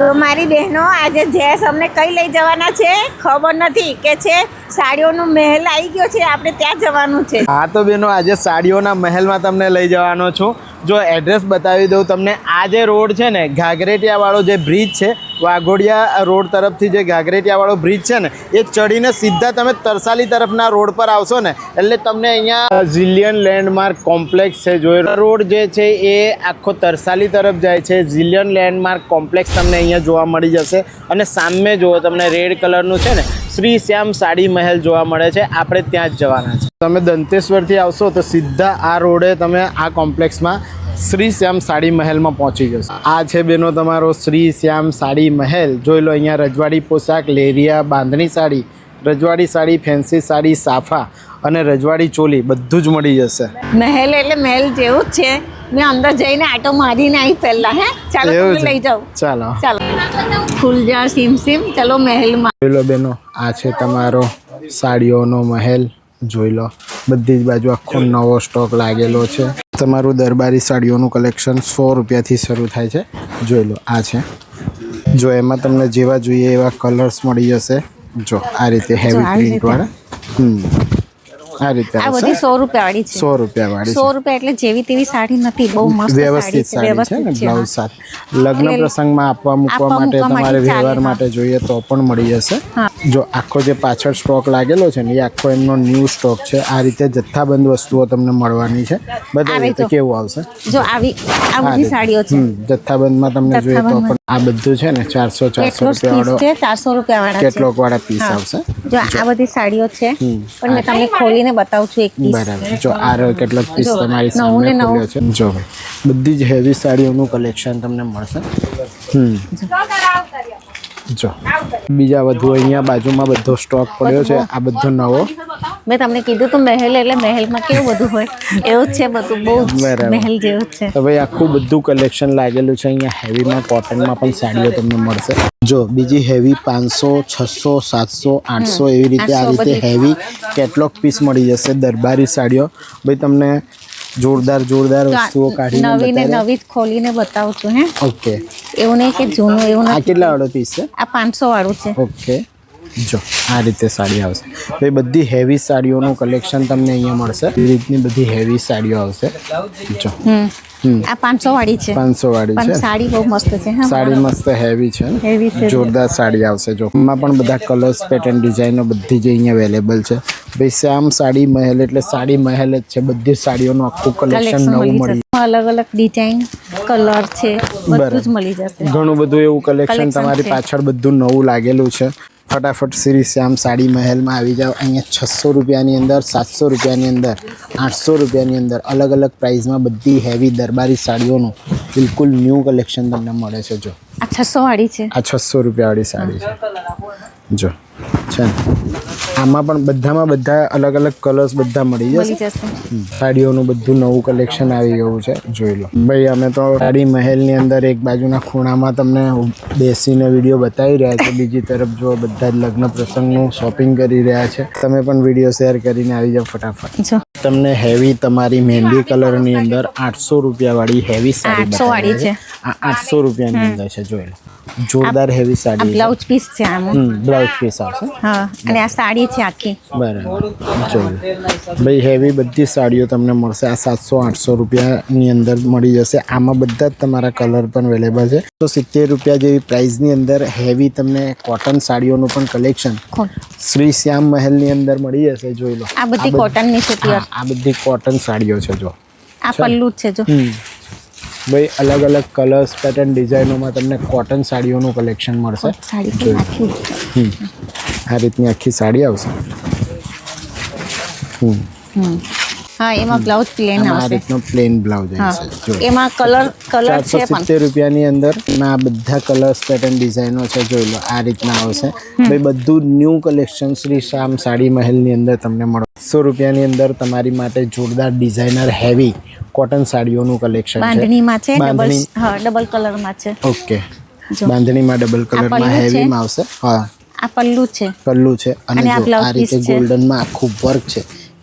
મારી બહેનો, આજે જેસ અમને કઈ લઈ જવાના છે ખબર નથી કે છે સાડીઓનો મહેલ આવી ગયો છે, આપણે ત્યાં જવાનું છે. હા તો બેનો, આજે સાડીઓના મહેલમાં તમને લઈ જવાનો છું. જો એડ્રેસ બતાવી દઉં તમને, આ જે રોડ છે ને ઘાઘરેટિયા વાળો જે બ્રિજ છે વાઘોડિયા રોડ તરફથી જે ઘાઘરેટિયાવાળો બ્રિજ છે ને, એ ચડીને સીધા તમે તરસાલી તરફના રોડ પર આવશો ને, એટલે તમને અહીંયા ઝિલિયન લેન્ડમાર્ક કોમ્પ્લેક્સ છે, જોઈ રોડ જે છે એ આખો તરસાલી તરફ જાય છે, ઝિલિયન લેન્ડમાર્ક કોમ્પ્લેક્સ તમને અહીંયા જોવા મળી જશે. અને સામે જુઓ તમને રેડ કલરનું છે ને શ્રી શ્યામ સાડી મહેલ જોવા મળે છે, આપણે ત્યાં જ જવાના છે. તમે દંતેશ્વરથી આવશો તો સીધા આ રોડે તમે આ કોમ્પ્લેક્સમાં શ્રી શ્યામ સાડી મહેલમાં પહોંચી જશો. આ છે બેનો તમારો શ્રી શ્યામ સાડી મહેલ. જોઈ લો અહીંયા રજવાડી પોશાક લેરિયા બાંધણી સાડી રજવાડી સાડી ફેન્સી સાડી સાફા અને રજવાડી ચોલી બધું જ મળી જશે. મહેલ એટલે મહેલ જેવું જ છે. મેં અંદર જઈને આટો મારીને આવી પહેલા હે? ચાલો? લઈ જાઉં. ચાલો. ચાલો. ફૂલજાર સીમ સીમ. ચલો મહેલમાં જોઈ લો બેનો આ છે તમારો સાડીઓનો મહેલ. જોઈ લો બધી જ બાજુ આખો નવો સ્ટોક લાગેલો છે. તમારું દરબારી સાડીઓનું કલેક્શન સો રૂપિયાથી શરૂ થાય છે. જોઈ લો આ છે. જો એમાં તમને જેવા જોઈએ એવા કલર્સ મળી જશે. જો આ રીતે હેવી આવી પ્રિન્ટ વાળા. હમ આ રીતે આ બધી સો રૂપિયા વાળી છે. સો રૂપિયા વાળી સો રૂપિયા એટલે જેવી તેવી સાડી નથી બહુ મસ્ત વ્યવસ્થિત સાડી છે ને બ્લાઉઝ સાથે લગ્ન પ્રસંગમાં આપવા મૂકવા માટે તમારે વ્યવહાર માટે જોઈએ તો પણ મળી જશે. હા. જો આખો જે પાછળ સ્ટોક લાગેલો છે ને એ આખો એમનો ન્યૂ સ્ટોક છે. આ રીતે જથ્થાબંધ વસ્તુઓ તમને મળવાની છે. બધા રીતે કેવું આવશે. જો આવી આ બધી સાડીઓ છે. જથ્થાબંધમાં તમને જોઈએ તો પણ આ બધું છે ને ચારસો ચારસો રૂપિયા વાળો ચારસો રૂપિયા વાળા છે. કેટલોક વાળા પીસ આવશે. જો આ બધી સાડીઓ છે. પણ મેં તમને ખોલીને બતાવું છું એક પીસ બરાબર. જો આ રહ્યો કેટલોક પીસ તમારી સામે. ખુલ્યો છે. જો બધી જ હેવી સાડીઓનું કલેક્શન તમને મળશે. હમ. જો. બીજા વધુ અહીંયા બાજુમાં બધો સ્ટોક પડ્યો છે. આ બધો નવો. મેં તમને કીધું તો મહેલ એટલે મહેલમાં કેવું બધું હોય? એવું જ છે બધું બહુ મહેલ જેવું છે. તો ભાઈ આખું બધું કલેક્શન લાગેલું છે અહીંયા. હેવીમાં કોટનમાં પણ સાડીઓ તમને મળશે. જો બીજી હેવી પાંચસો છસો સાતસો આઠસો એવી રીતે આ રીતે હેવી કેટલોક પીસ મળી જશે દરબારી સાડીઓ. ભાઈ તમને જોરદાર જોરદાર વસ્તુઓ કાઢીને નવી ને નવી જ ખોલીને બતાવું છું હે? ઓકે. એવું નહીં કે જૂનું એવું આ કેટલા વાળો પીસ છે? આ પાંચસો વાળું છે. ઓકે. જો આ રીતે સાડી આવશે. તો એ બધી હેવી સાડીઓનું કલેક્શન તમને અહીંયા મળશે. એ રીતની બધી હેવી સાડીઓ આવશે. જો. આ પાંચસો વાળી છે. પાંચસો વાળી છે. સાડી બહુ મસ્ત છે સાડી મસ્ત હેવી છે. જોરદાર સાડી આવશે જો. એમાં પણ બધા કલર્સ પેટર્ન ડિઝાઇનો બધી જ અહીંયા અવેલેબલ છે. ભાઈ શ્યામ સાડી મહેલ એટલે સાડી મહેલ જ છે. બધી સાડીઓનું આખું કલેક્શન નવું મળી અલગ અલગ ડિઝાઇન કલર છે. બધું જ બરાબર. મળી જશે. ઘણું બધું એવું કલેક્શન તમારી પાછળ બધું નવું લાગેલું છે. ફટાફટ શ્રી શ્યામ સાડી મહેલમાં આવી જાઓ. અહીંયા છસો રૂપિયાની અંદર સાતસો રૂપિયાની અંદર આઠસો રૂપિયાની અંદર અલગ અલગ પ્રાઇઝમાં બધી હેવી દરબારી સાડીઓનું બિલકુલ ન્યૂ કલેક્શન તમને મળે છે. જો. આ છસો વાળી છે. આ છસો રૂપિયાવાળી સાડી છે. જો. છે ને? આમાં પણ બધામાં બધા અલગ અલગ કલર્સ બધા મળી જશે. સાડીઓનું બધું નવું કલેક્શન આવી ગયું છે. જોઈ લો. ભાઈ અમે તો સાડી મહેલની અંદર એક બાજુના ખૂણામાં તમને બેસીને વીડિયો બતાવી રહ્યા છે. બીજી તરફ જો બધા જ લગ્ન પ્રસંગનું શોપિંગ કરી રહ્યા છે. તમે પણ વીડિયો શેર કરીને આવી જાઓ ફટાફટ. તમને હેવી તમારી મહેંદી કલરની અંદર આઠસો રૂપિયાવાળી હેવી સાડી વાળી છે. આ આઠસો રૂપિયાની અંદર છે જોઈ લો. જોરદાર હેવી સાડી. બ્લાઉઝ પીસ છે આમાં બ્લાઉઝ પીસ આવશે. હા અને આ સાડી છે આખી. બરાબર. જોઈ ભાઈ હેવી બધી સાડીઓ તમને મળશે. આ સાતસો આઠસો રૂપિયાની અંદર મળી જશે. આમાં બધા જ તમારા કલર પણ અવેલેબલ છે. તો સિત્તેર રૂપિયા જેવી પ્રાઇસની અંદર હેવી તમને કોટન સાડીઓનું પણ કલેક્શન શ્રી શ્યામ મહેલની અંદર મળી જશે જોઈ લો. આ બધી કોટનની છે આ બધી કોટન સાડીઓ છે જો. આ પલ્લુ છે જો. ભાઈ અલગ અલગ કલર્સ પેટર્ન ડિઝાઇનોમાં તમને કોટન સાડીઓનું કલેક્શન મળશે. આ રીતની આખી સાડી આવશે. હમ. હમ. હા એમાં બ્લાઉઝ પ્લેન આવશે આ રીતનો પ્લેન બ્લાઉઝ આવશે જો. એમાં કલર કલર છે પણ. સિત્તેર રૂપિયાની અંદર ના બધા કલર્સ પેટર્ન ડિઝાઇનો છે જોઈ લો આ રીતના આવશે. ભાઈ બધું ન્યૂ કલેક્શન શ્રી શામ સાડી મહેલની અંદર તમને મળે. સો રૂપિયાની અંદર તમારી માટે જોરદાર ડિઝાઇનર હેવી કોટન સાડીઓનું કલેક્શન છે. બાંધણીમાં છે ડબલ હા ડબલ કલરમાં છે. ઓકે. બાંધણીમાં ડબલ કલરમાં હેવીમાં આવશે. હા. આ પલ્લુ છે. પલ્લુ છે. અને આ જો આ રીતે. ગોલ્ડનમાં આખું વર્ક છે.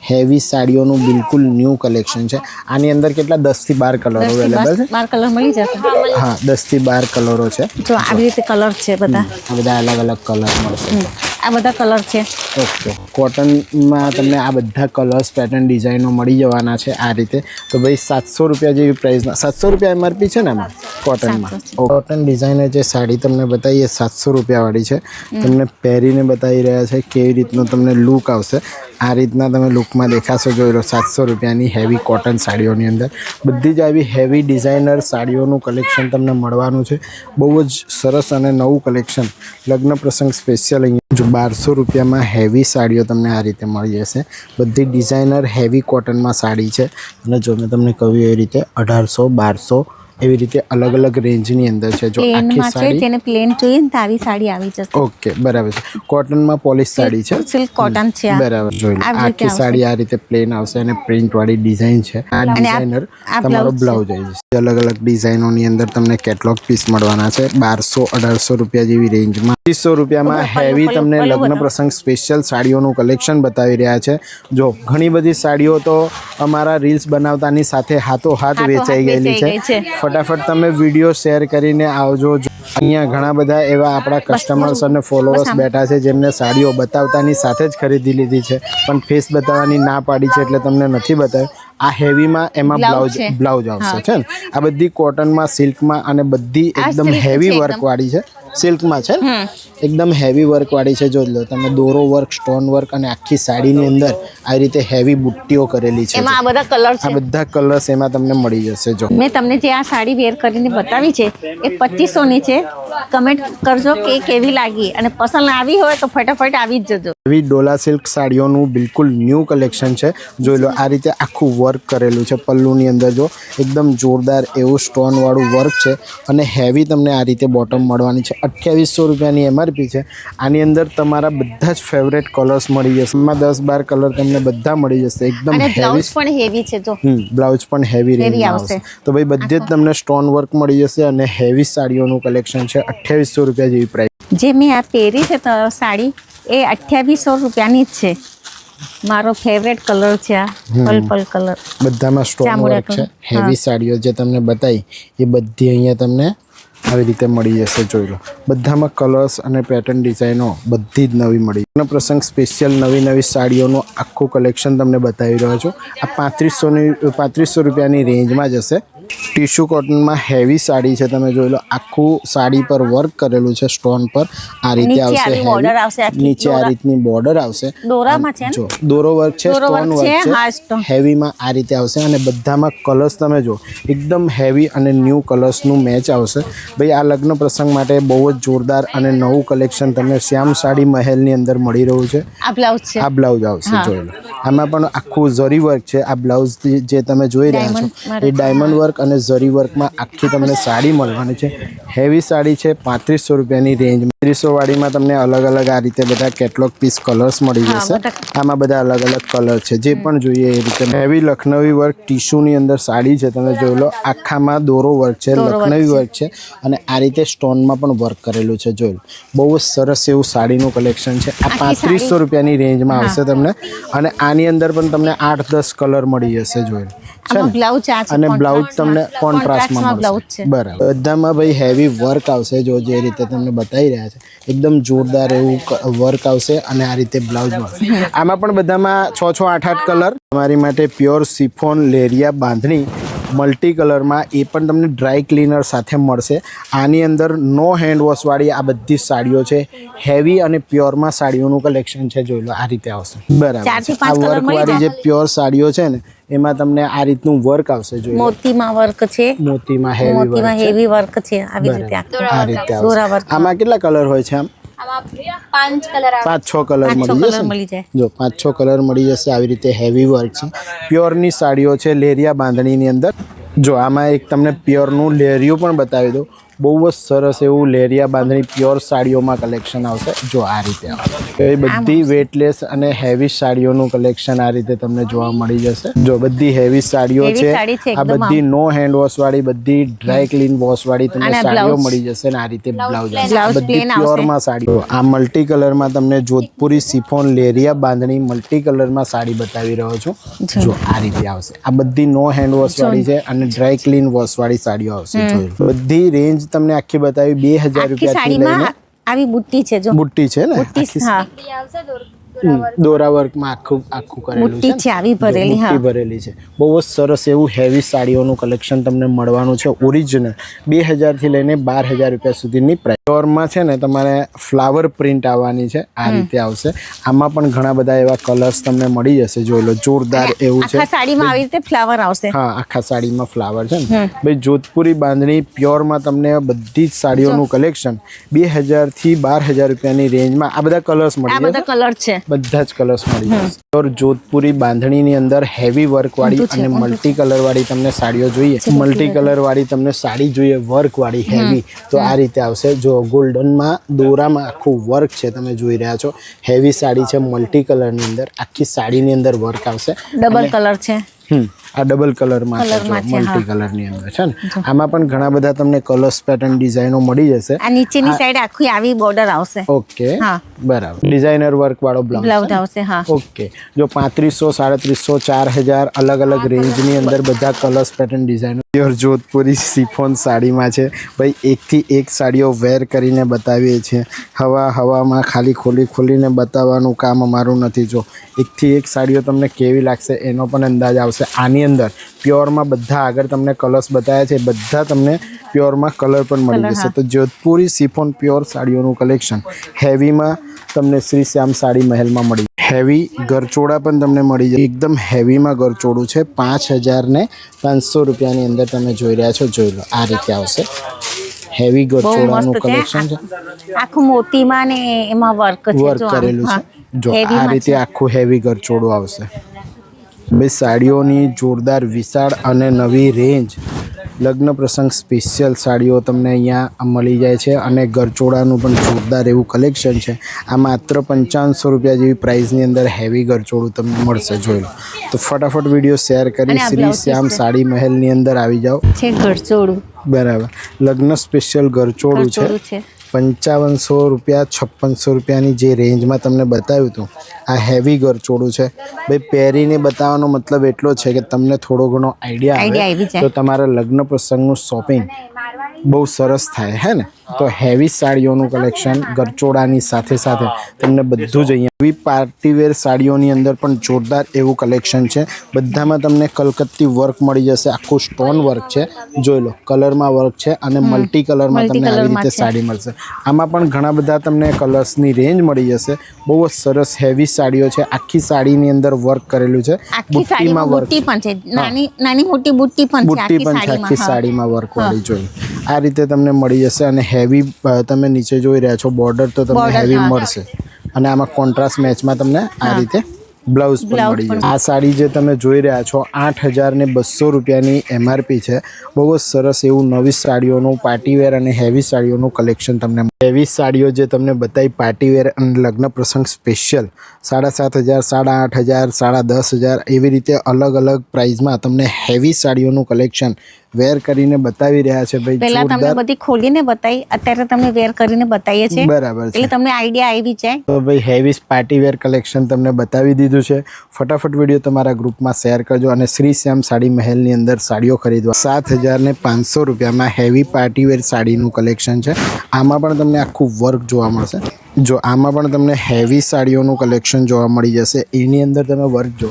હેવી સાડીઓનું બિલકુલ ન્યૂ કલેક્શન છે. આની અંદર કેટલા? દસથી બાર કલરો અવેલેબલ છે? બાર કલર મળી જશે. હા દસથી બાર કલરો છે. જો આવી રીતે કલર છે બધા. આ બધા અલગ અલગ કલર મળશે. આ બધા કલર છે. ઓકે. કોટનમાં તમને આ બધા કલર્સ પેટર્ન ડિઝાઇનો મળી જવાના છે આ રીતે. તો ભાઈ સાતસો રૂપિયા જેવી પ્રાઇસમાં સાતસો રૂપિયા એમઆરપી છે ને એમાં કોટનમાં કોટન ડિઝાઇનર જે. સાડી તમને બતાવી એ સાતસો રૂપિયાવાળી છે. તમને પહેરીને બતાવી રહ્યા છે કેવી રીતનો તમને લુક આવશે. આ રીતના તમે લુકમાં દેખાશો જોઈ લો સાતસો રૂપિયાની હેવી કોટન સાડીઓની અંદર. બધી જ આવી હેવી ડિઝાઇનર સાડીઓનું કલેક્શન તમને મળવાનું છે. બહુ જ સરસ અને નવું કલેક્શન લગ્ન પ્રસંગ સ્પેશિયલ અહીંયા જો બારસો રૂપિયામાં હેવી સાડીઓ તમને આ રીતે મળી જશે. બધી ડિઝાઇનર હેવી કોટનમાં સાડી છે. અને જો મેં તમને કહ્યું એ રીતે અઢારસો બારસો એવી રીતે અલગ અલગ રેન્જની અંદર છે. જો આખી સાડી જેને પ્લેન જોઈએ ને આવી સાડી આવી જશે. ઓકે બરાબર છે. કોટનમાં પોલિશ સાડી છે. સિલ્ક કોટન છે બરાબર. જોઈ લો આખી સાડી આ રીતે પ્લેન આવશે અને પ્રિન્ટ વાળી ડિઝાઇન છે. આ આ- ડિઝાઇનર તમારો બ્લાઉઝ આવી જશે. અલગ અલગ ડિઝાઇનોની અંદર તમને કેટલોગ પીસ મળવાના છે. બારસો અઢારસો રૂપિયા જેવી રેન્જમાં પચીસો રૂપિયામાં હેવી તમને લગ્ન પ્રસંગ સ્પેશિયલ સાડીઓનું કલેક્શન બતાવી રહ્યા છે. જો ઘણી બધી સાડીઓ તો અમારા રીલ્સ બનાવતાની સાથે હાથો હાથ વેચાઈ ગયેલી છે. ફટાફટ તમે વીડિયો શેર કરીને આવજો. અહીંયા ઘણા બધા એવા આપણા કસ્ટમર્સ અને ફોલોઅર્સ બેઠા છે જેમને સાડીઓ બતાવતાની સાથે જ ખરીદી લીધી છે. પણ ફેસ બતાવવાની ના પાડી છે એટલે તમને નથી બતાવ્યું આ હેવીમાં એમાં બ્લાઉઝ બ્લાઉઝ આવશે છે ને? આ બધી કોટનમાં સિલ્કમાં અને બધી એકદમ હેવી છે વર્ક એકદમ. વાળી છે. સિલ્કમાં છે. એકદમ હેવી વર્કવાળી છે. જોઈ લો તમે દોરો વર્ક સ્ટોન વર્ક અને આખી સાડીની અંદર આ રીતે હેવી બુટ્ટીઓ કરેલી છે. એમાં આ બધા કલર આ બધા કલર્સ એમાં તમને મળી જશે જો. મેં તમને જે આ સાડી વેર કરીને બતાવી છે એ પચીસોની છે. કમેન્ટ કરજો કે કેવી લાગી અને પસંદ આવી હોય તો ફટાફટ આવી જ જજો. એવી ડોલા સિલ્ક સાડીઓનું બિલકુલ ન્યૂ કલેક્શન છે. જોઈ લો આ રીતે આખું વર્ક કરેલું છે પલ્લુની અંદર જો. એકદમ જોરદાર એવું સ્ટોનવાળું વર્ક છે અને હેવી તમને આ રીતે બોટમ મળવાની છે. અઠ્યાવીસો રૂપિયાની એમઆરપી છે. આની અંદર તમારા બધા જ ફેવરેટ કલર્સ મળી જશે. એમાં દસ બાર કલર તમને બધા મળી જશે. એકદમ બ્લાઉઝ પણ હેવી છે જો. બ્લાઉઝ પણ હેવી રેન્જ આવશે. તો ભાઈ બધે જ તમને સ્ટોન વર્ક મળી જશે અને હેવી સાડીઓનું કલેક્શન છે. અઠ્યાવીસો રૂપિયા જેવી પ્રાઇસ જે મેં આ પહેરી છે તો સાડી એ અઠ્યાવીસો રૂપિયાની જ છે. મારો ફેવરેટ કલર છે આ. પર્પલ કલર બધામાં સ્ટોન વર્ક છે. હેવી સાડીઓ જે તમને બતાવી એ બધી અહીંયા તમને આવી રીતે મળી જશે જોઈ લો. બધામાં કલર્સ અને પેટર્ન ડિઝાઇનો બધી જ નવી મળી. લગ્ન પ્રસંગ સ્પેશિયલ નવી નવી સાડીઓનું આખું કલેક્શન તમને બતાવી રહ્યો છું. આ પાંત્રીસોની, પાંત્રીસો રૂપિયાની રેન્જમાં જ હશે. ટીશ્યુ કોટનમાં હેવી સાડી છે તમે જોઈ લો આખું સાડી પર વર્ક કરેલું છે સ્ટોન પર. આ રીતે આવશે. નીચે આ રીતની બોર્ડર આવશે. દોરામાં છે જો દોરો વર્ક છે સ્ટોન વર્ક છે હેવીમાં આ રીતે આવશે અને બધામાં કલર્સ તમે જો એકદમ હેવી અને ન્યૂ કલર્સનું મેચ આવશે. ભાઈ આ લગ્ન પ્રસંગ માટે બહુ જ જોરદાર અને નવું કલેક્શન તમને શ્યામ સાડી મહેલની અંદર મળી રહ્યું છે. આ બ્લાઉઝ છે. આ બ્લાઉઝ આવશે જોઈ લો. આમાં પણ આખું ઝરી વર્ક છે. આ બ્લાઉઝ જે તમે જોઈ રહ્યા છો એ ડાયમંડ વર્ક અને ઝરી વર્કમાં આખી તમને સાડી મળવાની છે. હેવી સાડી છે પાંત્રીસો રૂપિયાની રેન્જ ત્રીસો વાળીમાં તમને અલગ અલગ આ રીતે બધા કેટલોગ પીસ કલર્સ મળી જશે. આમાં બધા અલગ અલગ કલર છે. જે પણ જોઈએ એ રીતે. હેવી લખનવી વર્ક ટીશ્યુની અંદર સાડી છે. તમે જોઈ લો આખામાં દોરો વર્ક છે લખનવી વર્ક છે અને આ રીતે સ્ટોનમાં પણ વર્ક કરેલું છે. જોઈ બહુ જ સરસ એવું સાડીનું કલેક્શન છે. આ પાંત્રીસો રૂપિયાની રેન્જમાં આવશે તમને. અને આની અંદર પણ તમને આઠ દસ કલર મળી જશે જોઈ લો. છે બ્લાઉઝ અને બ્લાઉઝ તમને. કોન્ટ્રાસ્ટમાં મળશે. બરાબર. બધામાં ભાઈ હેવી વર્ક આવશે જો જે રીતે તમને બતાવી રહ્યા છે. એકદમ જોરદાર એવું વર્ક આવશે અને આ રીતે બ્લાઉઝ મળશે. આમાં પણ બધામાં છ છ આઠ આઠ કલર તમારી માટે pure chiffon leheriya bandhani multi કલરમાં એ પણ તમને ડ્રાય ક્લીનર સાથે મળશે. આની અંદર નો હેન્ડ વોશવાળી આ બધી સાડીઓ છે. હેવી અને પ્યોરમાં સાડીઓનું કલેક્શન છે જોઈ લો આ રીતે આવશે. બરાબર. આ પાંચ colour વર્ક મળી વાળી જે પ્યોર સાડીઓ છે ને એમાં તમને આ રીતનું વર્ક આવશે જોઈએ. મોતીમાં વર્ક છે. મોતીમાં હેવી વર્ક મોતીમાં હેવી વર્ક છે. આવી રીતે બરાબર. આ. રીતે દોરા આવશે. આમાં કેટલા કલર હોય છે આમ? પાંચ પાંચ છ કલર મળી જશે? મળી જાય. જો પાંચ છ કલર મળી જશે આવી રીતે હેવી વર્ક છે. પ્યોરની સાડીઓ છે લેરિયા બાંધણીની અંદર. જો આમાં એક તમને પ્યોરનું લેરિયું પણ બતાવી દઉં. બહુ જ સરસ એવું લેરિયા બાંધણી પ્યોર સાડીઓમાં કલેક્શન આવશે. જો આ રીતે આવશે તો એ બધી વેટલેસ અને હેવી સાડીઓનું કલેક્શન આ રીતે તમને જોવા મળી જશે. જો બધી હેવી સાડીઓ છે આ બધી નો હેન્ડ વોશ વાળી બધી ડ્રાય ક્લીન વોશ વાળી તમને સાડીઓ મળી જશે ને આ રીતે બ્લાઉઝ બધી. પ્યોરમાં સાડીઓ આ મલ્ટી કલરમાં તમને જોધપુરી સિફોન લેરિયા બાંધણી મલ્ટી કલરમાં સાડી બતાવી રહ્યો છું. જો. આ રીતે આવશે. આ બધી નો હેન્ડ વોશ વાળી છે અને ડ્રાય ક્લીન વોશ વાળી સાડીઓ આવશે. બધી રેન્જ જ તમને આખી બતાવી બે હજાર રૂપિયાથી લઈને આવી બુટ્ટી છે જો. બુટ્ટી છે ને? દોરા વર્કમાં? આખું આખું કરેલું છે આવી ભરેલી હા. ભરેલી છે. બહુ જ સરસ એવું હેવી સાડીઓનું કલેક્શન તમને મળવાનું છે. ઓરિજિનલ બે હજારથી લઈને બાર હજાર રૂપિયા સુધીની પ્રાઇસ પ્યોરમાં છે ને તમારે ફ્લાવર પ્રિન્ટ આવવાની છે આ રીતે આવશે. આમાં પણ ઘણા બધા એવા કલર્સ તમને મળી જશે જોઈ લો જોરદાર એવું છે. આખા સાડીમાં આવી રીતે ફ્લાવર આવશે. હા આખા સાડીમાં ફ્લાવર છે ને. ભાઈ જોધપુરી બાંધણી પ્યોરમાં તમને બધી જ સાડીઓનું કલેક્શન બે હજારથી બાર હજાર રૂપિયાની રેન્જમાં આ બધા કલર્સ મળી બધા કલર છે. બધા જ કલર્સ મળી જશે. પ્યોર જોધપુરી બાંધણીની અંદર હેવી વર્ક વાળી અને મલ્ટી કલર વાળી તમને સાડીઓ જોઈએ. મલ્ટી કલર વાળી તમને સાડી જોઈએ વર્ક વાળી હેવી તો આ રીતે આવશે. જો ગોલ્ડનમાં દોરામાં આખું વર્ક છે તમે જોઈ રહ્યા છો. હેવી સાડી છે મલ્ટી કલરની અંદર. આખી સાડીની અંદર વર્ક આવશે. ડબલ કલર છે. આ ડબલ કલરમાં મલ્ટી કલરની અંદર છે ને? આમાં પણ ઘણા બધા તમને કલર્સ પેટર્ન ડિઝાઇનો મળી જશે. આ નીચેની સાઈડ આખી આવી બોર્ડર આવશે. ઓકે. બરાબર. ડિઝાઇનર વર્ક વાળો બ્લાઉઝ બ્લાઉઝ આવશે હા. ઓકે. જો પાંત્રીસો સાડત્રીસો ચાર હજાર અલગ અલગ રેન્જની અંદર બધા કલર્સ પેટર્ન ડિઝાઇનો પ્યોર જોધપુરી સિફોન સાડીમાં છે. ભાઈ એકથી એક સાડીઓ વેર કરીને બતાવીએ છીએ. હવા હવામાં ખાલી ખોલી ખોલીને બતાવવાનું કામ અમારું નથી. જો એકથી એક સાડીઓ તમને કેવી લાગશે એનો પણ અંદાજ આવશે. આની અંદર પ્યોરમાં બધા આગળ તમને કલર્સ બતાવ્યા છે. બધા તમને પ્યોરમાં કલર પણ મળી જશે. તો જોધપુરી સિફોન પ્યોર સાડીઓનું કલેક્શન હેવીમાં તમને શ્રી શ્યામ સાડી મહેલમાં મળી હેવી ગરચોડા પણ તમને મળી જાય. એકદમ હેવીમાં ગરચોડું છે. પાંચ હજાર ને પાંચસો રૂપિયાની અંદર તમે જોઈ રહ્યા છો. જોઈ લો આ રીતે આવશે. હેવી છે. કલેક્શન છે. આખું મોતીમાં ને એમાં વર્ક વર્ક કરેલું છે. જો આ રીતે આખું હેવી ગરચોડું આવશે. ભાઈ સાડીઓની જોરદાર વિશાળ અને નવી રેન્જ. લગ્ન પ્રસંગ સ્પેશિયલ સાડીઓ તમને અહીંયા મળી જાય છે અને ગરચોળાનું પણ જોરદાર એવું કલેક્શન છે. આ માત્ર પંચાવનસો રૂપિયા જેવી પ્રાઇસની અંદર હેવી ગરચોળું તમને મળશે જોઈ લો. તો ફટાફટ વીડિયો શેર કરી શ્રી શ્યામ સાડી મહેલની અંદર આવી જાઓ. છે બરાબર. લગ્ન સ્પેશિયલ ગરચોળું છે. પંચાવનસો રૂપિયા છપ્પનસો રૂપિયાની જે રેન્જમાં તમને બતાવ્યું હતું આ હેવી ગરચોડું છે. ભાઈ પહેરીને બતાવવાનો મતલબ એટલો છે કે તમને થોડો ઘણો આઈડિયા આવે તો તમારા લગ્ન પ્રસંગનું શોપિંગ બહુ સરસ થાય હે ને? તો હેવી સાડીઓનું કલેક્શન ગરચોડાની સાથે સાથે તમને બધું જ અહીંયા. એવી પાર્ટીવેર સાડીઓની અંદર પણ જોરદાર એવું કલેક્શન છે. બધામાં તમને કલકત્તી વર્ક મળી જશે આખું સ્ટોન વર્ક છે. જોઈ લો કલરમાં વર્ક છે અને મલ્ટી કલરમાં તમને આવી રીતે સાડી મળશે. આમાં પણ ઘણા બધા તમને કલર્સની રેન્જ મળી જશે. બહુ જ સરસ હેવી સાડીઓ છે. આખી સાડીની અંદર વર્ક કરેલું છે. બુટ્ટીમાં વર્ક પણ છે. નાની નાની મોટી બુટ્ટી પણ છે બુટ્ટી પણ છે આખી સાડીમાં. વર્ક વાળી જોઈ આ રીતે તમને મળી જશે અને હેવી તમે નીચે જોઈ રહ્યા છો બોર્ડર તો તમને હેવી મળશે. અને આમાં કોન્ટ્રાસ્ટ મેચમાં તમને આ રીતે બ્લાઉઝ પણ મળી જશે. આ સાડી જે તમે જોઈ રહ્યા છો આઠ હજાર ને બસો રૂપિયાની એમઆરપી છે. બહુ જ સરસ એવું નવી સાડીઓનું પાર્ટીવેર અને હેવી સાડીઓનું કલેક્શન તમને હેવી સાડીઓ જે તમને બતાવી પાર્ટીવેર અને લગ્ન પ્રસંગ સ્પેશિયલ સાડા સાત હજાર સાડા આઠ હજાર સાડા દસ હજાર એવી રીતે અલગ અલગ પ્રાઇઝમાં તમને હેવી સાડીઓનું કલેક્શન વેર કરીને બતાવી રહ્યા છે ભાઈ પહેલા તમને બધી ખોલીને બતાવી અત્યારે તમને વેર કરીને બતાવીએ છીએ. બરાબર એટલે તમને આઈડિયા આવી જાય. તો ભાઈ હેવી પાર્ટીવેર કલેક્શન તમને બતાવી દીધું છે. ફટાફટ વીડિયો તમારા ગ્રુપમાં શેર કરજો અને શ્રી શ્યામ સાડી મહેલની અંદર સાડીઓ ખરીદવા. સાત હજાર ને પાંચસો રૂપિયામાં હેવી પાર્ટી વેર સાડીનું કલેક્શન છે. આમાં પણ તમને આખું વર્ક જોવા મળશે. જો આમાં પણ તમને હેવી સાડીઓનું કલેક્શન જોવા મળી જશે. એની અંદર તમે વર્ક જો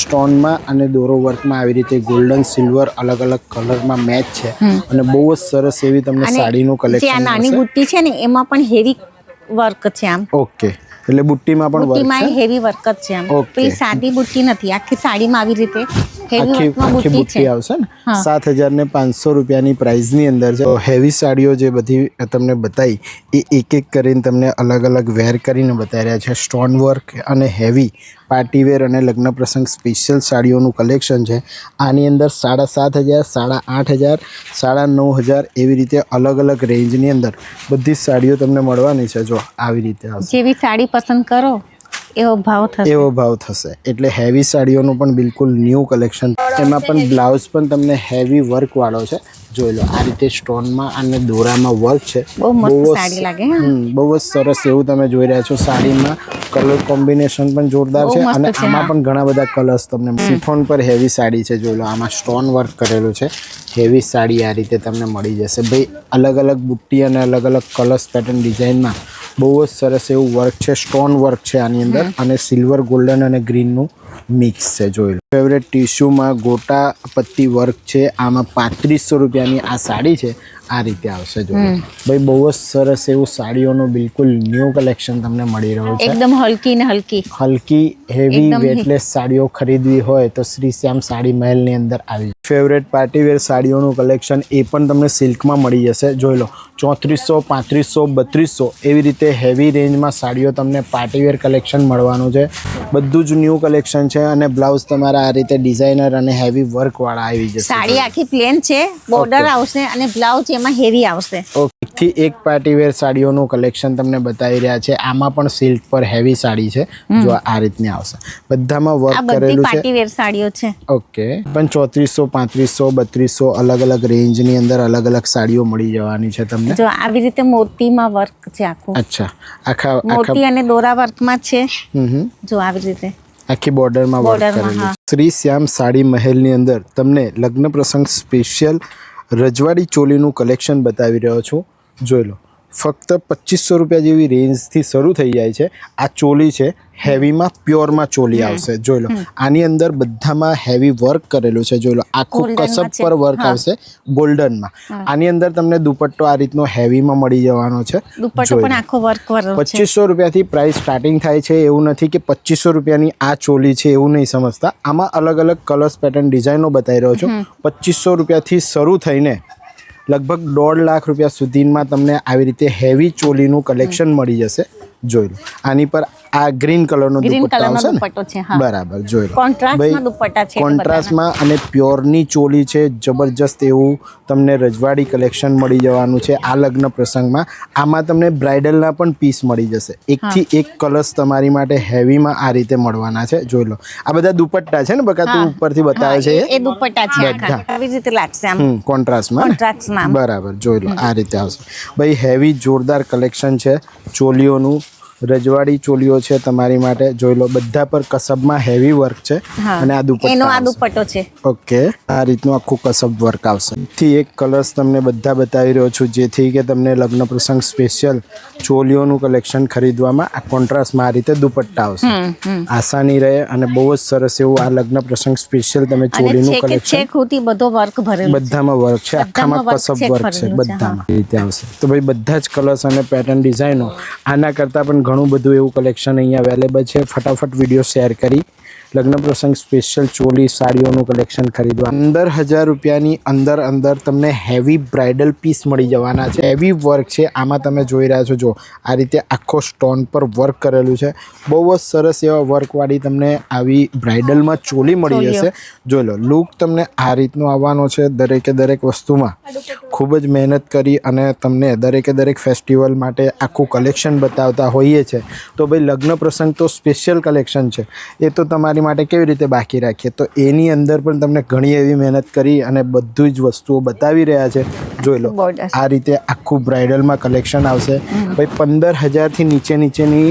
સ્ટોનમાં અને દોરો વર્કમાં આવી રીતે ગોલ્ડન સિલ્વર અલગ અલગ કલરમાં મેચ છે. અને બહુ જ સરસ એવી તમને સાડીનું કલેક્શન નાની બુટ્ટી છે ને એમાં પણ હેવી વર્ક છે આમ. ઓકે એટલે બુટ્ટીમાં પણ વર્ક છે? હેવી વર્ક જ છે આમ. પેલી સાદી બુટ્ટી નથી. આખી સાડીમાં આવી રીતે આખી આખી બુટ્ટી આવશે ને? સાત હજાર ને પાંચસો રૂપિયાની પ્રાઇઝની અંદર છે. હેવી સાડીઓ જે બધી તમને બતાવી એ એક એક કરીને તમને અલગ અલગ વેર કરીને બતાવી રહ્યા છે. સ્ટોન વર્ક અને હેવી પાર્ટીવેર અને લગ્ન પ્રસંગ સ્પેશિયલ સાડીઓનું કલેક્શન છે. આની અંદર સાડા સાત હજાર સાડા આઠ હજાર સાડા નવ હજાર એવી રીતે અલગ અલગ રેન્જની અંદર બધી સાડીઓ તમને મળવાની છે. જો આવી રીતે આવશે. જેવી સાડી પસંદ કરો. એવો ભાવ થશે? એવો ભાવ થશે. એટલે હેવી સાડીઓનું પણ બિલકુલ ન્યૂ કલેક્શન એમાં પણ બ્લાઉઝ પણ તમને હેવી વર્ક વાળો છે. જોઈ લો આ રીતે સ્ટોનમાં અને દોરામાં વર્ક છે. બહુ સાડી લાગે બહુ જ સરસ એવું તમે જોઈ રહ્યા છો. સાડીમાં કલર કોમ્બિનેશન પણ જોરદાર છે અને આમાં પણ ઘણા બધા કલર્સ તમને સિફોન પર હેવી સાડી છે. જોઈ લો આમાં સ્ટોન વર્ક કરેલું છે. હેવી સાડી આ રીતે તમને મળી જશે. ભાઈ અલગ અલગ બુટ્ટી અને અલગ અલગ કલર્સ પેટર્ન ડિઝાઇનમાં બહુ જ સરસ એવું વર્ક છે સ્ટોન વર્ક છે આની અંદર અને સિલ્વર ગોલ્ડન અને ગ્રીનનું મિક્સ છે જોઈ લો. ફેવરેટ ટીશ્યુમાં ગોટા પત્તી વર્ક છે આમાં પાંત્રીસો રૂપિયાની આ સાડી છે આ રીતે આવશે જોઈ લો. ભાઈ બહુ જ સરસ એવું સાડીઓનું બિલકુલ ન્યૂ કલેક્શન તમને મળી રહ્યું છે. એકદમ હલકી ને હલકી. હલકી હેવી વેટલેસ સાડીઓ ખરીદવી હોય તો શ્રી શ્યામ સાડી મહેલની અંદર આવી ફેવરેટ પાર્ટીવેર સાડીઓનું કલેક્શન એ પણ તમને સિલ્કમાં મળી જશે જોઈ લો. ચોત્રીસો પાંત્રીસો બત્રીસો એવી રીતે હેવી રેન્જમાં સાડીઓ તમને પાર્ટીવેર કલેક્શન મળવાનું છે. બધું જ ન્યૂ કલેક્શન છે અને બ્લાઉઝ તમારા આ રીતે ડિઝાઇનર અને હેવી વર્કવાળા આવી જશે. સાડી આખી પ્લેન છે બોર્ડર આવશે અને બ્લાઉઝ એમાં હેવી આવશે. ઓકે થી એક પાર્ટીવેર સાડીઓનું કલેક્શન તમને બતાવી રહ્યા છે. આમાં પણ સિલ્ક પર હેવી સાડી છે. જો આ રીતની આવશે. બધામાં વર્ક કરેલું છે. પાર્ટી વેર સાડીઓ છે. ઓકે પણ ચોત્રીસો પાંત્રીસો બત્રીસો અલગ અલગ રેન્જની અંદર અલગ અલગ સાડીઓ મળી જવાની છે તમને. જો આવી રીતે મોતીમાં વર્ક છે આખું. અચ્છા આખા મોતી અને દોરા વર્કમાં છે. હમ હમ. જો આવી રીતે. આખી બોર્ડરમાં વર્ક કરેલું. શ્રી શ્યામ સાડી મહેલની અંદર તમને લગ્ન પ્રસંગ સ્પેશિયલ રજવાડી ચોલીનું કલેક્શન બતાવી રહ્યો છું. જોઈ લો. ફક્ત પચીસો રૂપિયા જેવી રેન્જથી શરૂ થઈ જાય છે. આ ચોલી છે. હેવીમાં પ્યોરમાં ચોલી આવશે. જોઈ લો. આની અંદર બધામાં હેવી વર્ક કરેલું છે. જોઈ લો. આખું કસબ. પર વર્ક આવશે ગોલ્ડનમાં આની અંદર તમને દુપટ્ટો આ રીતનો હેવીમાં મળી જવાનો છે. દુપટ્ટો પણ આખો વર્ક વાળો છે. પચીસો રૂપિયાથી પ્રાઇસ સ્ટાર્ટિંગ થાય છે. એવું નથી કે પચીસો રૂપિયાની આ ચોલી છે એવું નહીં સમજતા. આમાં અલગ અલગ કલર્સ પેટર્ન ડિઝાઇનો બતાવી રહ્યો છું. પચીસો રૂપિયાથી શરૂ થઈને લગભગ દોઢ લાખ રૂપિયા સુધીમાં તમને આવી રીતે હેવી ચોલીનું કલેક્શન મળી જશે. જોઈ લો. આની પર આ ગ્રીન કલરનો દુપટ્ટો આવશે ને? બરાબર જોઈ લો. કોન્ટ્રાસ્ટમાં દુપટ્ટા છે કોન્ટ્રાસ્ટમાં અને પ્યોરની ચોલી છે જબરજસ્ત એવું તમને રજવાડી કલેક્શન મળી જવાનું છે આ લગ્ન પ્રસંગમાં. આમાં તમને બ્રાઇડલના પણ પીસ મળી જશે. એકથી એક કલર્સ તમારી માટે હેવીમાં આ રીતે મળવાના છે જોઈ લો. આ બધા દુપટ્ટા છે ને બકા તું ઉપરથી બતાવે છે એ? દુપટ્ટા છે આખા. બધા. આવી રીતે લાગશે આમ. કોન્ટ્રાસ્ટમાં? કોન્ટ્રાસ્ટમાં બરાબર જોઈ લો આ રીતે આવશે. ભાઈ હેવી જોરદાર કલેક્શન છે ચોલીઓનું. રજવાડી ચોલીઓ છે તમારી માટે. જોઈ લો બધા પર કસબમાં હેવી વર્ક છે અને આ દુપટ્ટા એનો આ દુપટ્ટો છે. ઓકે આ રીતનું આખું કસબ વર્ક આવશે. થી એક કલર્સ તમને બધા બતાવી રહ્યો છું જેથી કે તમને લગ્ન પ્રસંગ સ્પેશિયલ ચોલીઓનું કલેક્શન ખરીદવામાં આ કોન્ટ્રાસ્ટમાં આ રીતે દુપટ્ટા આવશે. આસાની રહે અને બહુ જ સરસ એવું આ લગ્ન પ્રસંગ સ્પેશિયલ તમે ચોલીનું કલેક્શન બધો વર્ક ભરેલો બધામાં વર્ક છે આખામાં કસબ વર્ક છે બધામાં. રીતે આવશે. તો ભાઈ બધા જ કલર્સ અને પેટર્ન ડિઝાઇનો આના કરતાં પણ ઘણું બધું એવું કલેક્શન અહીંયા અવેલેબલ છે. ફટાફટ વીડિયો શેર કરી. લગ્ન પ્રસંગ સ્પેશિયલ ચોલી સાડીઓનું કલેક્શન ખરીદવા. પંદર હજાર રૂપિયાની અંદર અંદર તમને હેવી બ્રાઇડલ પીસ મળી જવાના છે. હેવી વર્ક છે. આમાં તમે જોઈ રહ્યા છો જો આ રીતે આખો સ્ટોન પર વર્ક કરેલું છે. બહુ જ સરસ એવા વર્કવાળી તમને આવી બ્રાઇડલમાં ચોલી મળી જશે. જોઈ લો લુક તમને આ રીતનો આવવાનો છે દરેકે દરેક વસ્તુમાં. ખૂબ જ મહેનત કરી અને તમને દરેકે દરેક ફેસ્ટિવલ માટે આખું કલેક્શન બતાવતા હોઈએ છે. તો ભાઈ લગ્ન પ્રસંગ તો સ્પેશિયલ કલેક્શન છે. એ તો તમારી માટે કેવી રીતે બાકી રાખીએ? તો એની અંદર પણ તમને ઘણી એવી મહેનત કરી અને બધું જ વસ્તુઓ બતાવી રહ્યા છે. જોઈ લો આ રીતે આખું બ્રાઇડલમાં કલેક્શન આવશે. ભાઈ પંદર હજારથી નીચે નીચેની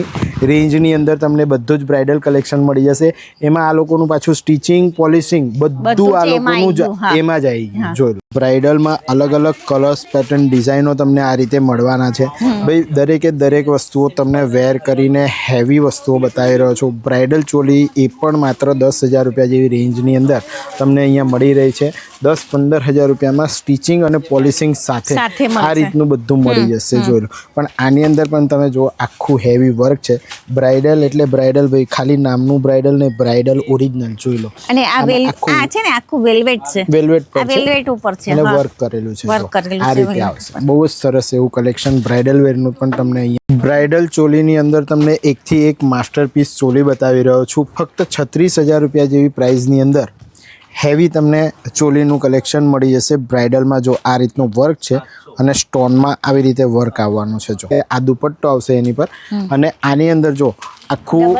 રેન્જની અંદર તમને બધું જ બ્રાઇડલ કલેક્શન મળી જશે. એમાં આ લોકોનું પાછું સ્ટિચિંગ પોલિશિંગ બધું આ લોકોનું જ. એમાં જ આવી ગયું. જોઈ લો બ્રાઇડલમાં અલગ અલગ કલર્સ પેટર્ન ડિઝાઇનો તમને આ રીતે મળવાના છે. ભાઈ દરેકે દરેક વસ્તુઓ તમને વેર કરીને હેવી વસ્તુઓ બતાવી રહ્યો છું. બ્રાઇડલ ચોલી એ પણ માત્ર દસ હજાર રૂપિયા જેવી રેન્જની અંદર તમને અહીંયા મળી રહી છે. દસ પંદર હજાર રૂપિયામાં સ્ટિચિંગ અને પોલિશિંગ સાથે સાથે આ રીતનું બધું મળી જશે જોઈ લો પણ આની અંદર પણ તમે જો આખું હેવી વર્ક છે. બ્રાઇડલ એટલે બ્રાઇડલ ભાઈ ખાલી નામનું બ્રાઇડલ ને બ્રાઇડલ ઓરિજિનલ જોઈ લો. અને આ વેલ આ છે ને આખું વેલ્વેટ છે. વેલ્વેટ પર વેલ્વેટ ઉપર છે અને વર્ક કરેલું છે વર્ક. કરેલું આ રીતે આવશે. બહુ જ સરસ એવું કલેક્શન બ્રાઇડલ વેરનું પણ તમને અહીંયા. બ્રાઇડલ ચોલીની અંદર તમને એકથી એક માસ્ટરપીસ ચોલી બતાવી રહ્યો છું. ફક્ત છત્રીસ હજાર રૂપિયા જેવી પ્રાઇઝની અંદર હેવી તમને ચોલીનું કલેક્શન મળી જશે. બ્રાઇડલમાં જો આ રીતનું વર્ક છે અને સ્ટોનમાં આવી રીતે વર્ક આવવાનું છે જો. આ દુપટ્ટો આવશે એની પર. અને આની અંદર જો આખું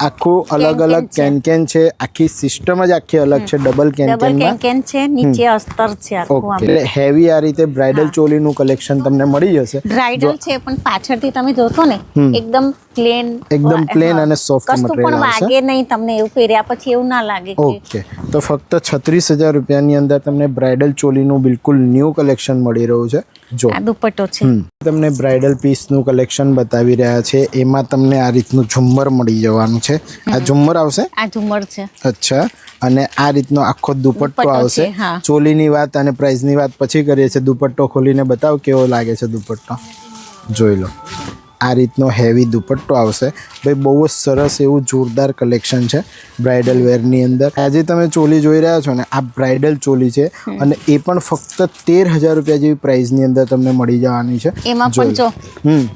આખું અલગ અલગ કેન કેન છે આખી સિસ્ટમ જ આખી અલગ છે ડબલ કેન કેન કેન છે નીચે અસ્તર છે ઓકે એટલે હેવી આ રીતે બ્રાઇડલ ચોલીનું કલેક્શન તમને મળી જશે. બ્રાઇડલ છે પણ પાછળથી તમે જોશો ને એકદમ પ્લેન એકદમ પ્લેન અને સોફ્ટ material પણ. વાગે નહીં તમને એવું પહેર્યા પછી એવું ના લાગે ઓકે તો ફક્ત છત્રીસ હજાર રૂપિયાની અંદર તમને બ્રાઇડલ ચોલીનું બિલકુલ ન્યૂ કલેક્શન મળી રહ્યું છે. જો. આ દુપટ્ટો છે. તમને બ્રાઇડલ પીસનું કલેક્શન બતાવી રહ્યા છે. એમાં તમને આ રીતનું ઝુમ્મર મળી જવાનું છે. આ ઝુમ્મર આવશે? આ ઝુમ્મર છે. અચ્છા. અને આ રીતનો આખો દુપટ્ટો આવશે. ચોલીની વાત અને પ્રાઇઝની વાત પછી કરીએ છીએ. દુપટ્ટો ખોલીને બતાવો કેવો લાગે છે દુપટ્ટો? જોઈ લો. આ રીતનો હેવી દુપટ્ટો આવશે. ભાઈ બહુ જ સરસ એવું જોરદાર કલેક્શન છે બ્રાઇડલ વેરની અંદર. આજે તમે ચોલી જોઈ રહ્યા છો ને આ બ્રાઇડલ ચોલી છે અને એ પણ ફક્ત તેર હજાર રૂપિયા જેવી પ્રાઇઝની અંદર તમને મળી જવાની છે. એમાં પણ જો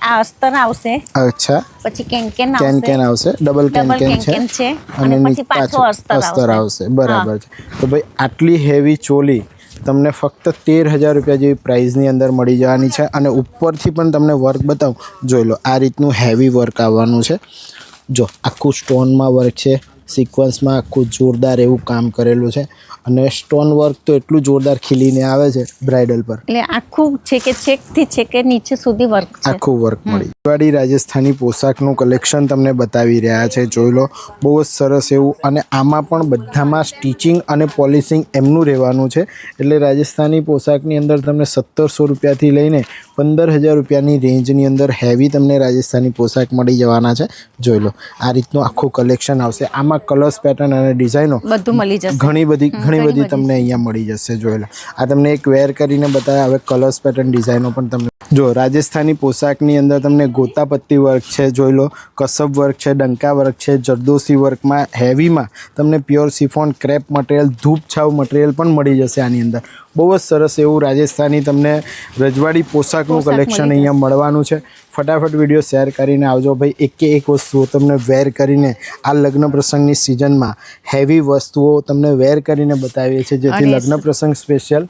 આ અસ્તર આવશે. અચ્છા. પછી કેન કેન કેન આવશે. કેન આવશે ડબલ કેન કેન કેન છે. અને પછી પાછો અસ્તર. આવશે. બરાબર છે. તો ભાઈ આટલી હેવી ચોલી તમને ફક્ત તેર હજાર રૂપિયા જેવી પ્રાઇઝની અંદર મળી જવાની છે અને ઉપરથી પણ તમને વર્ક બતાવું. જોઈ લો, આ રીતનું હેવી વર્ક આવવાનું છે. જો, આખું સ્ટોનમાં વર્ક છે સિક્વન્સમાં આખું જોરદાર એવું કામ કરેલું છે. અને સ્ટોન વર્ક તો એટલું જોરદાર ખીલીને આવે છે બ્રાઇડલ પર. એટલે આખું છે કે છેકથી છે કે નીચે સુધી વર્ક છે. આખું વર્ક મળી. દિવાળી રાજસ્થાની પોશાકનું કલેક્શન તમને બતાવી રહ્યા છે. જોઈ લો બહુ જ સરસ એવું અને આમાં પણ બધામાં સ્ટિચિંગ અને પોલિશિંગ એમનું રહેવાનું છે. એટલે રાજસ્થાની પોશાકની અંદર તમને સત્તરસો રૂપિયાથી લઈને પંદર હજાર રૂપિયાની રેન્જની અંદર હેવી તમને રાજસ્થાની પોશાક મળી જવાના છે. જોઈ લો આ રીતનું આખું કલેક્શન આવશે. આમાં કલર્સ પેટર્ન અને ડિઝાઇનો બધું મળી જશે. ઘણી બધી ઘણી બધી તમને અહીંયા મળી જશે જોઈ લો. આ તમને એક વેર કરીને બતાવ્યા હવે કલર્સ પેટર્ન ડિઝાઇનો પણ તમને જો રાજસ્થાની પોશાકની અંદર તમને ગોતાપત્તી વર્ક છે જોઈ લો. કસબ વર્ક છે ડંકા વર્ક છે જરદોસી વર્કમાં હેવીમાં તમને પ્યોર સિફોન ક્રેપ મટીરિયલ ધૂપછાવ મટીરિયલ પણ મળી જશે આની અંદર. બહુ જ સરસ એવું રાજસ્થાની તમને રજવાડી પોશાકનું કલેક્શન અહીંયા મળવાનું છે. ફટાફટ વીડિયો શેર કરીને આવજો. ભાઈ એકે એક વસ્તુઓ તમને વેર કરીને આ લગ્ન પ્રસંગની સિઝનમાં હેવી વસ્તુઓ તમને વેર કરીને બતાવીએ છીએ. જેથી લગ્ન પ્રસંગ સ્પેશિયલ.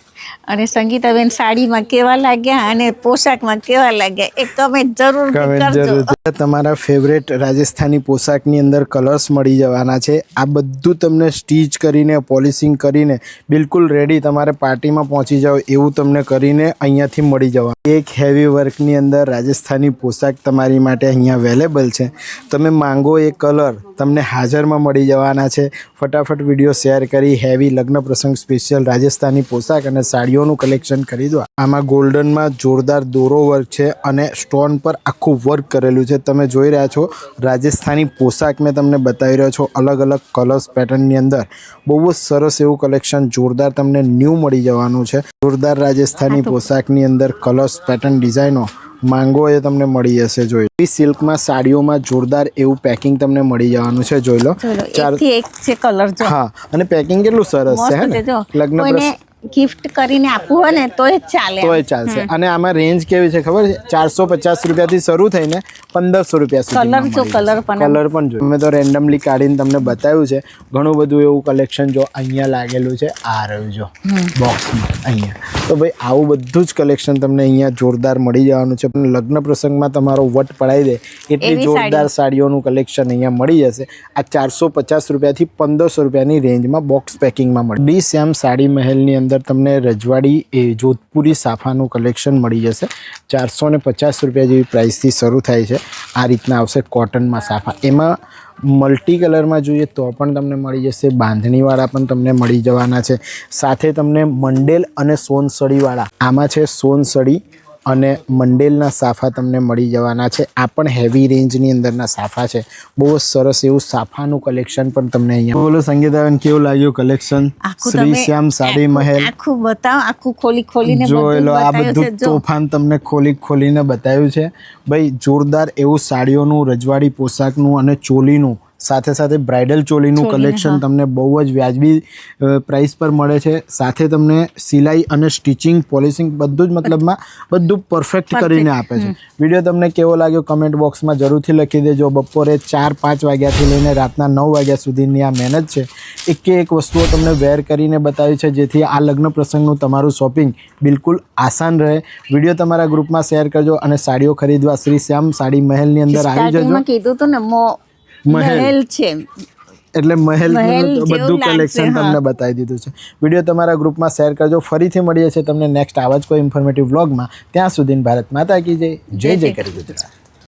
અને સંગીતાબેન સાડીમાં કેવા લાગ્યા અને પોશાકમાં કેવા લાગ્યા એ કમેન્ટ જરૂર કરજો. જરૂર તમારા ફેવરેટ રાજસ્થાની પોશાકની અંદર કલર્સ મળી જવાના છે. આ બધું તમને સ્ટીચ કરીને પોલિશિંગ કરીને, બિલકુલ રેડી તમારે પાર્ટીમાં પહોંચી જાઓ એવું તમને કરીને અહીંયાથી મળી જવા. એક હેવી વર્કની અંદર રાજસ્થાની પોશાક તમારી માટે અહીંયા અવેલેબલ છે. તમે માંગો એ કલર તમને હાજરમાં મળી જવાના છે. ફટાફટ વીડિયો શેર કરી હેવી લગ્ન પ્રસંગ સ્પેશિયલ રાજસ્થાની પોશાક અને સાડીઓનું કલેક્શન ખરીદવા આમાં ગોલ્ડનમાં જોરદાર દોરો વર્ક છે અને સ્ટોન પર આખું વર્ક કરેલું છે. તમે જોઈ રહ્યા છો રાજસ્થાની પોશાક મેં તમને બતાવી રહ્યો છો. અલગ અલગ કલર્સ પેટર્નની અંદર બહુ જ સરસ એવું કલેક્શન જોરદાર તમને ન્યૂ મળી જવાનું છે. જોરદાર રાજસ્થાની પોશાકની અંદર કલર્સ પેટર્ન ડિઝાઇનો માંગો એ તમને મળી જશે જોઈ લો. સિલ્કમાં સાડીઓમાં જોરદાર એવું પેકિંગ તમને મળી જવાનું છે જોઈ લો. ચાર એક છે કલર હા અને પેકિંગ કેટલું સરસ છે છે લગ્ન ગિફ્ટ કરીને આપવું હોય ને તો જ ચાલે તો ચાલશે. અને આમાં રેન્જ કેવી છે ખબર? છે ચારસો પચાસ રૂપિયાથી શરૂ થઈને પંદરસો રૂપિયા કલર જો, કલર પણ કલર પણ જો મેં તો રેન્ડમલી કાઢીને તમને બતાવ્યું છે. ઘણું બધું એવું કલેક્શન જો અહીંયા લાગેલું છે. આ રહ્યું જો બોક્સમાં અહીંયા. તો ભાઈ આવું બધું જ કલેક્શન તમને અહીંયા જોરદાર મળી જવાનું છે. પણ લગ્ન પ્રસંગમાં તમારો વટ પડાવી દે એટલી જોરદાર સાડીઓનું કલેક્શન અહીંયા મળી જશે. આ ચારસો પચાસ રૂપિયાથી પંદરસો રૂપિયાની રેન્જમાં બોક્સ પેકિંગમાં મળે ડી સેમ સાડી મહેલની અંદર તમને રજવાડી, એ જોધપુરી સાફાનું કલેક્શન મળી જશે. ચારસો ને પચાસ રૂપિયા જેવી પ્રાઇસથી શરૂ થાય છે. આ રીતના આવશે કોટનમાં સાફા. એમાં મલ્ટી કલરમાં જોઈએ તો પણ તમને મળી જશે. બાંધણીવાળા પણ તમને મળી જવાના છે. સાથે તમને મંડેલ અને સોનસળીવાળા. આમાં છે સોનસળી અને મંડેલના સાફા તમને મળી જવાના છે. આ પણ હેવી રેન્જની અંદરના સાફા છે. બહુ જ સરસ એવું સાફાનું કલેક્શન પણ તમને અહીંયા બોલો સંગીતાબેન કેવું લાગ્યું કલેક્શન શ્રી શ્યામ સાડી મહેલ. આખું બતાવો આખું ખોલી ખોલીને જો એલો આ બધું તોફાન તમને ખોલી ખોલીને બતાવ્યું છે. ભાઈ જોરદાર એવું સાડીઓનું રજવાડી પોશાકનું અને ચોલીનું સાથે સાથે બ્રાઇડલ ચોલીનું કલેક્શન તમને બહુ જ વ્યાજબી પ્રાઇસ પર મળે છે. સાથે તમને સિલાઈ અને સ્ટિચિંગ પોલિશિંગ બધું જ મતલબમાં બધું પરફેક્ટ કરીને આપે છે. વીડિયો તમને કેવો લાગ્યો કમેન્ટ બોક્સમાં જરૂરથી લખી દેજો. બપોરે ચાર પાંચ વાગ્યાથી લઈને રાતના નવ વાગ્યા સુધીની આ મહેનત છે. એકે એક વસ્તુઓ તમને વેર કરીને બતાવી છે જેથી આ લગ્ન પ્રસંગનું તમારું શોપિંગ બિલકુલ આસાન રહે. વીડિયો તમારા ગ્રુપમાં શેર કરજો અને સાડીઓ ખરીદવા શ્રી શ્યામ સાડી મહેલની અંદર આવી જજો. કીધું હતું ને મહેલ. છે. એટલે મહેલ મહેલ બધું કલેક્શન તમને બતાવી દીધું છે. વીડિયો તમારા ગ્રુપમાં શેર કરજો. ફરીથી મળીએ છીએ તમને નેક્સ્ટ આવા જ કોઈ ઇન્ફોર્મેટિવ વ્લોગમાં ત્યાં સુધી ભારત માતા કી જય. જય જય કરી ગુજરાત.